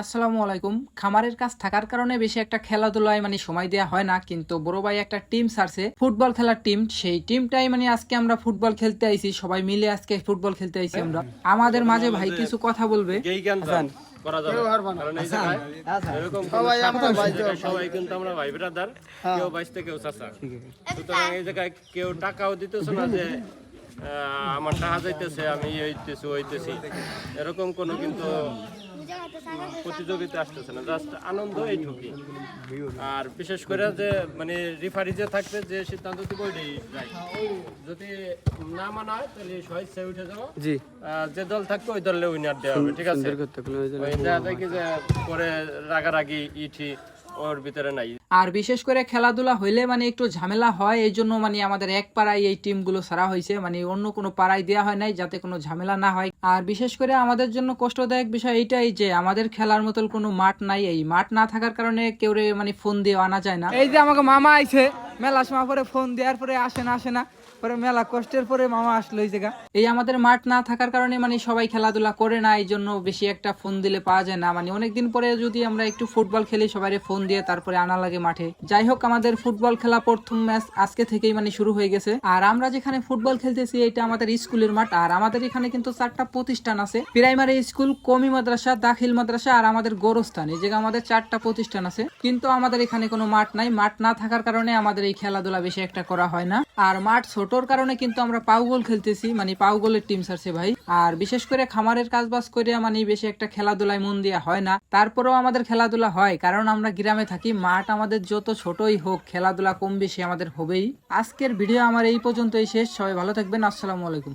আসসালামু আলাইকুম। খামারের কাজ থাকার কারণে বেশি একটা খেলাধুলায় মানে সময় দেওয়া হয় না কিন্তু বড় ভাই একটা টিম সারছে ফুটবল খেলার টিম। সেই টিমটাই মানে আজকে আমরা ফুটবল খেলতে আইছি সবাই মিলে আজকে ফুটবল খেলতে আইছি আমরা। আমাদের মাঝে ভাই কিছু কথা বলবে। করা যাবে। কারণ এই জায়গায় এরকম কোনো স্বার্থ নেই। সবাই কিন্তু আমরা ভাই ব্রাদার কেউ বাইশতে কেউ চাচা। সুতরাং এই জায়গায় কেউ টাকাও দিতেছে না যে আমার টাকা যাইতেছে আমি হইতেছি হইতেছি। এরকম কোনো কিন্তু প্রতিযোগিতা আসতেছে না জাস্ট আনন্দ এইটুকুই। আর বিশেষ করে যে মানে রিফারি যে থাকবে যে সিদ্ধান্ত দিব ওইটাই যদি না মানা হয় তাহলে উঠে যাব জি। যে দল থাকবে ওই দলে উইনার দেওয়া হবে ঠিক আছে? দেখা যায় কি যে পরে রাগারাগি ইটি ওর ভিতরে নাই। আর বিশেষ করে খেলাধুলা হইলে মানে একটু ঝামেলা হয় এই জন্য মানে আমাদের এক পাড়ায় এই টিমগুলো সারা হয়েছে মানে অন্য কোনো পাড়ায় দেওয়া হয় নাই যাতে কোনো ঝামেলা না হয়। আর বিশেষ করে আমাদের জন্য কষ্টদায়ক বিষয় এইটাই যে আমাদের খেলার মতন কোনো মাঠ নাই। এই মাঠ না থাকার কারণে কেউ মানে ফোন দিয়ে আনা যায় না। এই যে আমাকে মামা আইছে মেলা সময় পরে ফোন দেওয়ার পরে আসে না আসে না। পরে মেলা কষ্টের পরে মামা আসলো এই জায়গা। এই আমাদের মাঠ না থাকার কারণে মানে সবাই খেলাধুলা করে না, এই জন্য বেশি একটা ফোন দিলে পাওয়া যায় না। মানে অনেকদিন পরে যদি আমরা একটু ফুটবল খেলি সবাই ফোন দিয়ে তারপরে আনা লাগে মাঠে। যাই হোক, আমাদের ফুটবল খেলা প্রথম ম্যাচ আজকে থেকেই মানে শুরু হয়ে গেছে। আর আমরা যেখানে ফুটবল খেলতেছি, এটা আমাদের স্কুলের মাঠ। আর আমাদের এখানে কিন্তু চারটা প্রতিষ্ঠান আছে। প্রাইমারি স্কুল কমি মাদ্রাসা, দাখিল মাদ্রাসা আর আমাদের গোরস্থান। এই জায়গায় আমাদের চারটা প্রতিষ্ঠান আছে। কিন্তু আমাদের এখানে কোনো মাঠ নাই। মাঠ না থাকার কারণে আমাদের এই খেলাধুলা বেশি একটা করা হয় না। আর মাঠ ছোটর কারণে কিন্তু আমরা পাউ গোল খেলতেছি মানে পাউ গোলের টিম সারছে ভাই। আর বিশেষ করে খামারের কাজ বাজ করে মানে বেশি একটা খেলাধুলায় মন দেওয়া হয় না। তারপরেও আমাদের খেলাধুলা হয়, কারণ আমরা গ্রামে থাকি, মাঠ আমাদের যত ছোটই হোক, খেলাধুলা কম বেশি আমাদের হবেই। আজকের ভিডিও আমার এই পর্যন্তই শেষ, সবাই ভালো থাকবেন, আসসালামু আলাইকুম।